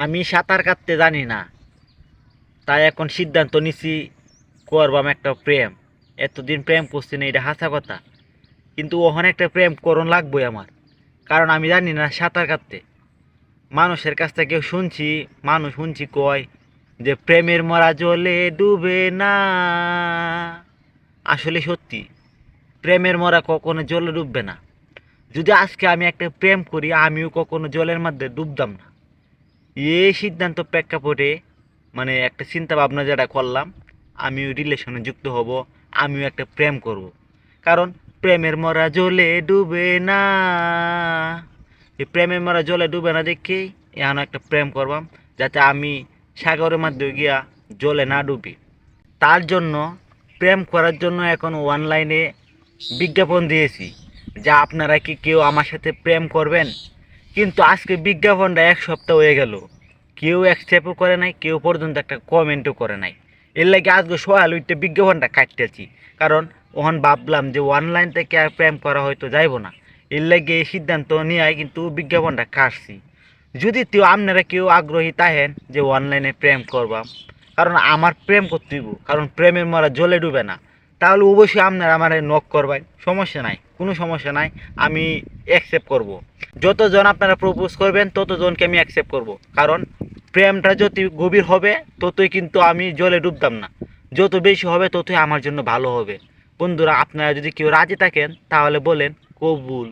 আমি সাঁতার কাটতে জানি না। তাই এখন সিদ্ধান্ত নিছি করবাম একটা প্রেম। এতদিন প্রেম করছি না, এটা হাসা কথা। কিন্তু ওখানে একটা প্রেম করণ লাগবে আমার। কারণ আমি জানি না সাঁতার কাটতে। মানুষের কাছ থেকে শুনছি, মানুষ শুনছি কয় যে প্রেমের মরা জলে ডুবে না। আসলে সত্যি, প্রেমের মরা কখনো জলে ডুববে না। যদি আজকে আমি একটা প্রেম করি, আমিও কখনো জলের মধ্যে ডুবতাম না। এই সিদ্ধান্ত প্রেক্ষাপটে মানে একটা চিন্তা ভাবনা যেটা করলাম, আমিও রিলেশনে যুক্ত হব, আমিও একটা প্রেম করব। কারণ প্রেমের মরা জলে ডুবে না। এই প্রেমের মরা জলে ডুবে না দেখেই এখন একটা প্রেম করবাম, যাতে আমি সাগরের মাধ্যমে গিয়া জলে না ডুবি। তার জন্য, প্রেম করার জন্য এখন অনলাইনে বিজ্ঞাপন দিয়েছি। যা আপনারা কি কেউ আমার সাথে প্রেম করবেন? কিন্তু আজকে বিজ্ঞাপনটা এক সপ্তাহ হয়ে গেল। কেউ অ্যাকসেপ্টও করে নাই, কেউ পর্যন্ত একটা কমেন্টও করে নাই। এর লাগে আজকে সকাল উঠতে বিজ্ঞাপনটা কাটতেছি। কারণ ওখান ভাবলাম যে অনলাইন থেকে আর প্রেম করা হয়তো যাইব না। এর লাগে এই সিদ্ধান্ত নিয়ে কিন্তু বিজ্ঞাপনটা কাটছি। যদি কেউ আপনারা কেউ আগ্রহী তাহেন যে অনলাইনে প্রেম করবাম। কারণ আমার প্রেম করতে হইব, কারণ প্রেমের মরা জলে ডুবে না। তাহলে অবশ্যই আপনারা আমার নক করবেন। সমস্যা নাই, কোনো সমস্যা নাই, আমি অ্যাকসেপ্ট করব। যতজন আপনারা প্রপোজ করবেন ততজনকে আমি অ্যাকসেপ্ট করব। কারণ প্রেমটা যত গভীর হবে ততই কিন্তু আমি জলে ডুবতাম না যত বেশি হবে ততই আমার জন্য ভালো হবে বন্ধুরা আপনারা যদি কেউ রাজি থাকেন তাহলে বলেন কবুল